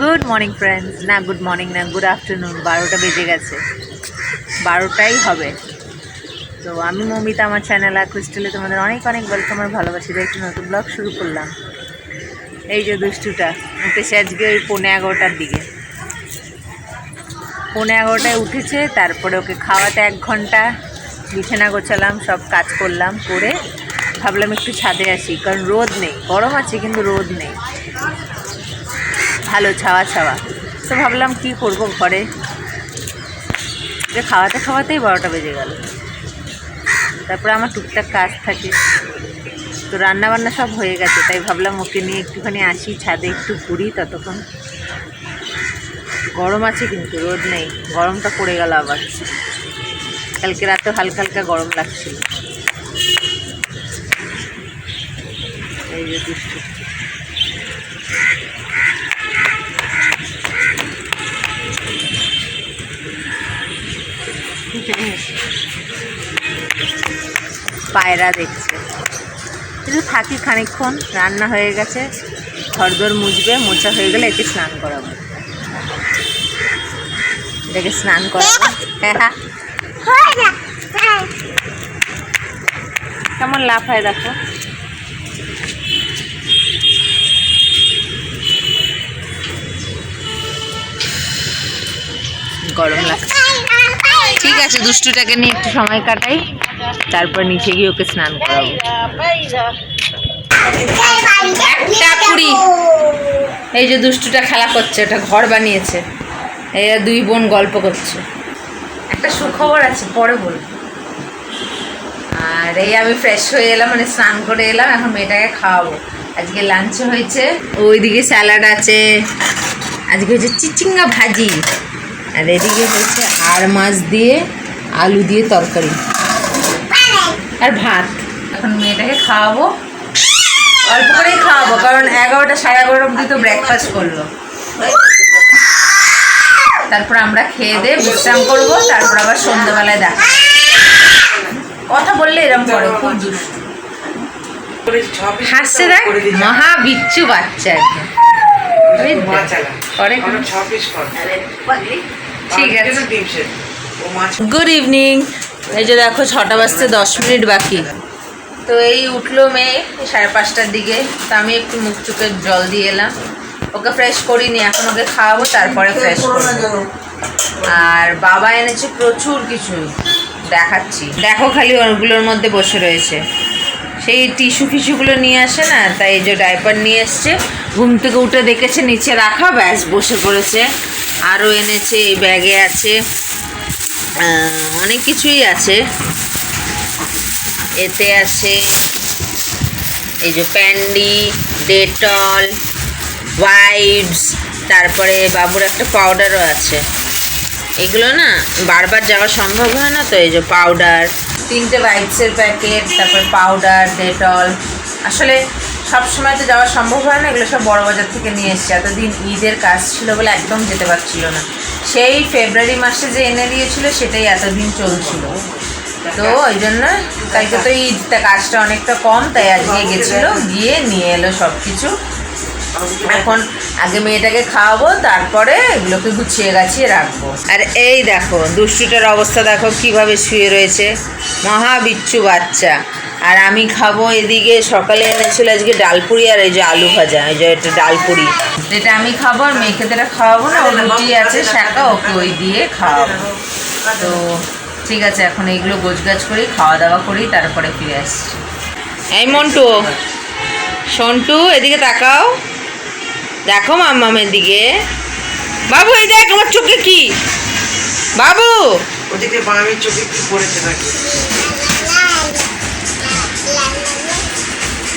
Good morning friends না good morning না good afternoon বারোটা বেজে গেছে। বারোটাই হবে। তো আমি মমিতা আমার চ্যানেল আর ক্রিস্টালে তোমাদের অনেক অনেক ওয়েলকাম আর ভালোবাসি একটি নতুন ব্লগ শুরু করলাম। এই যে দুষ্টুটা, উঠেছে আজকে ওই পৌনে এগারোটার দিকে। পৌনে এগারোটায় উঠেছে, তারপরে ওকে খাওয়াতে এক ঘণ্টা, বিছানা গোছালাম, সব কাজ করলাম, করে ভাবলাম একটু ছাদে আসি, কারণ রোদ নেই। গরম আছে, কিন্তু রোদ নেই। ভালো ছাওয়া ছাওয়া। তো ভাবলাম কি করব ঘরে? যে খাওয়াতে খাওয়াতেই বারোটা বেজে গেল। তারপরে আমার টুকটাক কাজ থাকে। তো রান্না বান্না সব হয়ে গেছে, তাই ভাবলাম ওকে নিয়ে একটুখানি আসি, ছাদে একটু ঘুরি ততক্ষণ। গরম আছে কিন্তু, রোদ নেই, গরমটা পড়ে গেল আবার। কালকে রাতে হালকা হালকা গরম লাগছিল। এই যে পায়রা দেখছে। কিন্তু থাকি খানিকক্ষণ, রান্না হয়ে গেছে ঘরদোর মুছবে মোছা হয়ে গেলে একে স্নান করাবো। এটাকে স্নান করাবো। কেমন লাভ হয় দেখো। গরম লাগছে। ঠিক আছে, দুষ্টুটাকে নিয়ে একটু সময় কাটাই। তারপর নিচে গিয়ে ওকে স্নান করাবো। একটা কুড়ি। এই যে দুষ্টুটা খেলা করছে ওটা ঘর বানিয়েছে। এই দুই বোন গল্প করছে। একটা সুখবর আছে পরে বলব। আর এই আমি ফ্রেশ হয়ে এলাম মানে স্নান করে এলাম এখন মেয়েটাকে খাওয়াবো। আজকে লাঞ্চ হয়েছে। ওইদিকে স্যালাড আছে। আজকে হচ্ছে চিচিঙ্গা ভাজি। আর এদিকে হচ্ছে আর মাছ দিয়ে আলু দিয়ে তরকারি। আর ভাত। এখন মেয়েটাকে খাওয়াবো। অল্প করেই খাওয়াবো কারণ এগারোটা সাড়ে এগারোটা অবধি তো ব্রেকফাস্ট করল। তারপর আমরা খেয়ে দিয়ে বিশ্রাম করব তারপর আবার সন্ধ্যেবেলায় দেখা কথা বললে এরকম করে খুব দুষ্টু। হাসছে দেখ মহা বিচ্ছু বাচ্চা ঠিক আছে। গুড ইভিনিং এই যে দেখো, ছটা বাজতে দশ মিনিট বাকি। তো এই উঠল মেয়ে সাড়ে পাঁচটার দিকে। তো আমি একটু মুখ চুকে জল দিয়ে এলাম। ওকে ফ্রেশ করিনি, এখন ওকে খাওয়াবো, তারপরে ফ্রেশ করব। আর বাবা এনেছে প্রচুর কিছু দেখাচ্ছি। দেখো খালি ওগুলোর মধ্যে বসে রয়েছে। সেই টিস্যু ফিস্যুগুলো নিয়ে আসে না, তাই যে ডাইপার নিয়ে এসছে। ঘুম থেকে উঠে দেখেছে, নিচে রাখা, ব্যাস, বসে পড়েছে। আরও এনেছে, এই ব্যাগে আছে। অনেক কিছুই আছে। এতে আছে এই যে প্যান্ডি, ডেটল ওয়াইপস তারপরে বাবুর একটা পাউডারও আছে। এগুলো না বারবার যাওয়া সম্ভব হয় না তো, এই যে পাউডার, তিনটে ওয়াইপসের প্যাকেট, তারপর পাউডার, ডেটল। আসলে সব সময় তো যাওয়া সম্ভব হয় না, এগুলো সব বড় বাজার থেকে নিয়ে এসছে। এতদিন ঈদের কাজ ছিল বলে একদম যেতে পারছিল না। সেই ফেব্রুয়ারি মাসে যে এনে দিয়েছিল, সেটাই এতদিন চলছিল। তো ওই জন্য কালকে তো ঈদটা কাজটা অনেকটা কম, তাই আজকে গেছিল, গিয়ে নিয়ে এলো সব কিছু এখন আগে মেয়েটাকে খাওয়াবো, তারপরে এগুলোকে গুছিয়ে গাছিয়ে রাখব। আর এই দেখো, দুষ্টুটার অবস্থা দেখো, কীভাবে শুয়ে রয়েছে। মহা বিচ্ছু বাচ্চা। আর আমি খাব এদিকে সকালে এনেছিল আজকে ডালপুরি আর এই যে আলু ভাজা, এই যে এটা ডালপুরি। যেটা আমি খাব আর মেয়েকে তো এটা খাওয়াবো না ওর রুটি আছে শাকা ওকে ওই দিয়ে খাওয়াবো। তো ঠিক আছে, এখন এইগুলো গোছগাছ করি খাওয়া দাওয়া করি, তারপরে ফিরে আসছি। এই মন্টু, সন্টু, এদিকে তাকাও। দেখো মাম্মামের দিকে বাবু, এই দেখ, আমার চোখে কি? বাবু! ওদিকে বামের চোখে কি পড়েছে নাকি?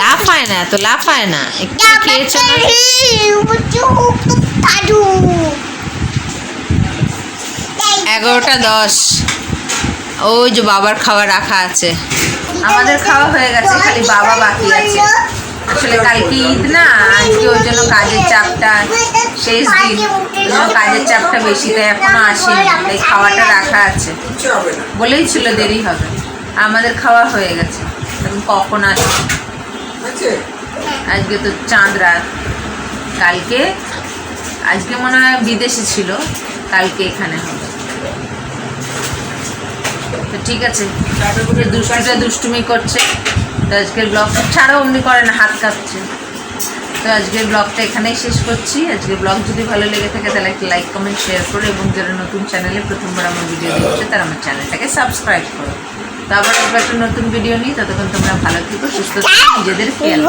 লাফায় না এত লাফায় না। একটু খেয়েছো না? এগারোটা দশ। ওই যে বাবার খাওয়া রাখা আছে। আমাদের খাওয়া হয়ে গেছে খালি বাবা বাকি আছে। আসলে কালকে ঈদ না আজকে ওই জন্য কাজের চাপটা শেষ দিন। ওই জন্য কাজের চাপটা বেশি তাই এখনও আসেনি। তাই খাওয়াটা রাখা আছে। বলেই ছিল দেরি হবে। আমাদের খাওয়া হয়ে গেছে। এখন কখন আসবে? আজকে তো চাঁদ রাত। কালকে আজকে মনে হয় বিদেশে ছিল। কালকে এখানে হবে। তো ঠিক আছে। দুষ্টুটা দুষ্টুমি করছে। তো আজকের ব্লগ ছাড়াও অমনি করে না হাত কাঁপছে। তো আজকের ব্লগটা এখানেই শেষ করছি। আজকের ব্লগ যদি ভালো লেগে থাকে তাহলে একটা লাইক কমেন্ট শেয়ার করো। এবং যারা নতুন চ্যানেলে প্রথমবার আমার ভিডিও দেখছে তারা আমার চ্যানেলটাকে সাবস্ক্রাইব করো। তো আবার আসব একটা নতুন ভিডিও নিই ততক্ষণ তোমরা ভালো থেকো সুস্থ থাকো নিজেদের খেয়াল.